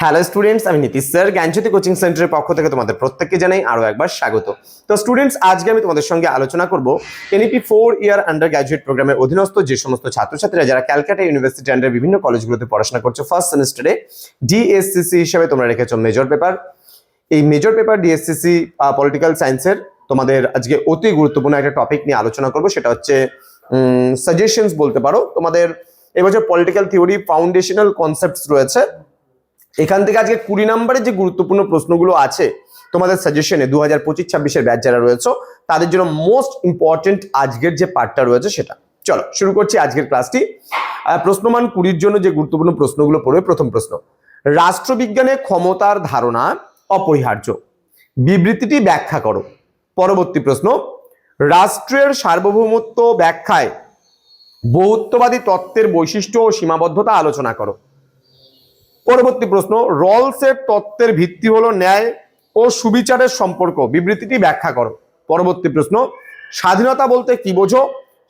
Hello students আমি Nitish sir, জ্ঞানজ্যোতি coaching সেন্টারের পক্ষ থেকে তোমাদের প্রত্যেককে জানাই আরও একবার স্বাগত। তো স্টুডেন্টস আজকে আমি তোমাদের সঙ্গে আলোচনা করব NEP four year undergraduate প্রোগ্রামের অধীনস্থ যে সমস্ত ছাত্রছাত্রীরা যারা ক্যালকাটা ইউনিভার্সিটি আন্ডার বিভিন্ন কলেজগুলোতে পড়াশোনা করছ ফার্স্ট সেমিস্টারে ডিএসসিসি হিসেবে তোমরা রেখেছো মেজর পেপার এই মেজর পেপার ডিএসসিসি পলিটিক্যাল সায়েন্সের তোমাদের আজকে অতি গুরুত্বপূর্ণ একটা টপিক নিয়ে আলোচনা করব, সেটা হচ্ছে সাজেশনস বলতে পারো। তোমাদের এবছর পলিটিক্যাল থিওরি ফাউন্ডেশনাল কনসেপ্টস রয়েছে। এখান থেকে আজকে কুড়ি নম্বরের যে গুরুত্বপূর্ণ প্রশ্নগুলো আছে, তোমাদের সাজেশনে দু হাজার পঁচিশ, ছাব্বিশের ব্যাচ যারা রয়েছে, তাদের জন্য মোস্ট ইম্পর্টেন্ট আজকের যে পার্টটা রয়েছে সেটা। চলো, শুরু করছি আজকের ক্লাসটি প্রশ্নমান কুড়ির জন্য যে গুরুত্বপূর্ণ প্রশ্নগুলো পড়বে, প্রথম প্রশ্ন। রাষ্ট্রবিজ্ঞানে ক্ষমতার ধারণা অপরিহার্য। বিবৃতিটি ব্যাখ্যা করো। পরবর্তী প্রশ্ন, রাষ্ট্রের সার্বভৌমত্ব ব্যাখ্যায় বহুত্ববাদী তত্ত্বের বৈশিষ্ট্য ও সীমাবদ্ধতা আলোচনা করো। পরবর্তী প্রশ্ন, রলসের তত্ত্বের ভিত্তি হলো ন্যায় ও সুবিচারের সম্পর্ক। বিবৃতিটি ব্যাখ্যা করো। পরবর্তী প্রশ্ন, স্বাধীনতা বলতে কি বোঝো?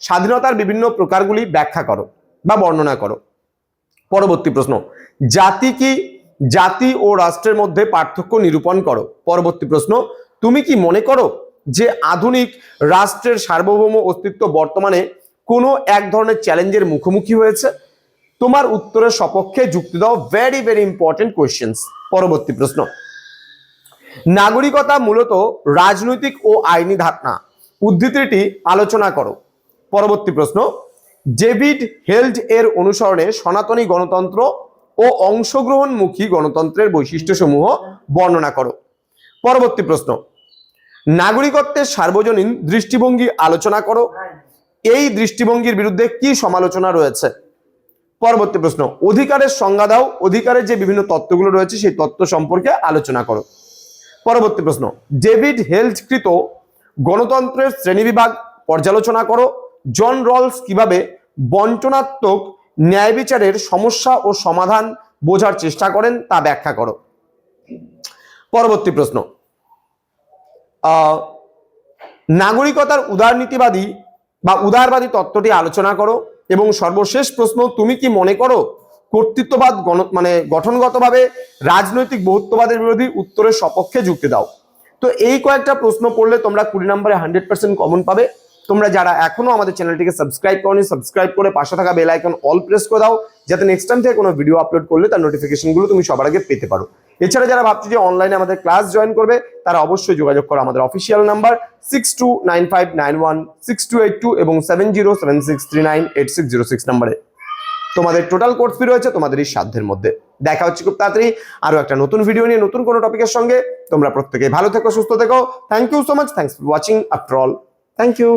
স্বাধীনতার বিভিন্ন প্রকারগুলি ব্যাখ্যা করো বা বর্ণনা করো। পরবর্তী প্রশ্ন, জাতি কি জাতি ও রাষ্ট্রের মধ্যে পার্থক্য নিরূপণ করো? পরবর্তী প্রশ্ন, তুমি কি মনে করো যে আধুনিক রাষ্ট্রের সার্বভৌম অস্তিত্ব বর্তমানে কোনো এক ধরনের চ্যালেঞ্জের মুখোমুখি হয়েছে? তোমার উত্তরের সপক্ষে যুক্তি দাও ভেরি ভেরি ইম্পর্টেন্ট কোয়েশ্চেন্স পরবর্তী প্রশ্ন। নাগরিকতা মূলত রাজনৈতিক ও আইনি ধারণা। উদ্ধৃতিটি আলোচনা করো। পরবর্তী প্রশ্ন ডেভিড হেল্ড এর অনুসরণে সনাতনী গণতন্ত্র ও অংশগ্রহণমুখী গণতন্ত্রের বৈশিষ্ট্যসমূহ বর্ণনা করো। পরবর্তী প্রশ্ন, নাগরিকত্বের সার্বজনীন দৃষ্টিভঙ্গি আলোচনা করো। এই দৃষ্টিভঙ্গির বিরুদ্ধে কি সমালোচনা রয়েছে? পরবর্তী প্রশ্ন, অধিকারের সংজ্ঞা দাও, অধিকারের যে বিভিন্ন তত্ত্বগুলো রয়েছে সেই তত্ত্ব সম্পর্কে আলোচনা করো। পরবর্তী প্রশ্ন, ডেভিড হেলথকৃত গণতন্ত্রের শ্রেণীবিভাগ পর্যালোচনা করো। জন রলস কীভাবে বন্টনাত্মক ন্যায় বিচারের সমস্যা ও সমাধান বোঝার চেষ্টা করেন তা ব্যাখ্যা করো। পরবর্তী প্রশ্ন নাগরিকতার উদারনীতিবাদী বা উদারবাদী তত্ত্বটি আলোচনা করো। এবং সর্বশেষ প্রশ্ন, তুমি কি মনে করো কর্তৃত্ববাদ গণ মানে গঠনগতভাবে রাজনৈতিক বহুত্ববাদের বিরোধী উত্তরের সপক্ষে যুক্তি দাও? তো এই কয়েকটা প্রশ্ন পড়লে তোমরা কুড়ি নম্বরে হান্ড্রেড পার্সেন্ট কমন পাবে। তোমরা যারা এখনও আমাদের চ্যানেলটিকে সাবস্ক্রাইব করনি সাবস্ক্রাইব করে পাশে থাকা বেল আইকন অল প্রেস করে দাও, যাতে নেক্সট টাইম থেকে কোনো ভিডিও আপলোড করলে তার নোটিফিকেশনগুলো তুমি সবার আগে পেতে পারো। এছাড়া যারা ভাবছ যে অনলাইনে আমাদের ক্লাস জয়েন করবে, তারা অবশ্যই যোগাযোগ করো আমাদের official number six two nine five nine one six two eight two এবং seven zero seven six three nine eight six zero six নাম্বারে তোমাদের টোটাল কোর্স ফি রয়েছে তোমাদের এই সাধ্যের মধ্যে। দেখা হচ্ছে খুব তাড়াতাড়ি আরও একটা নতুন ভিডিও নিয়ে, নতুন কোনো টপিকের সঙ্গে। তোমরা প্রত্যেকে ভালো থেকো, সুস্থ থেকো। Thank you so much thanks for watching after all thank you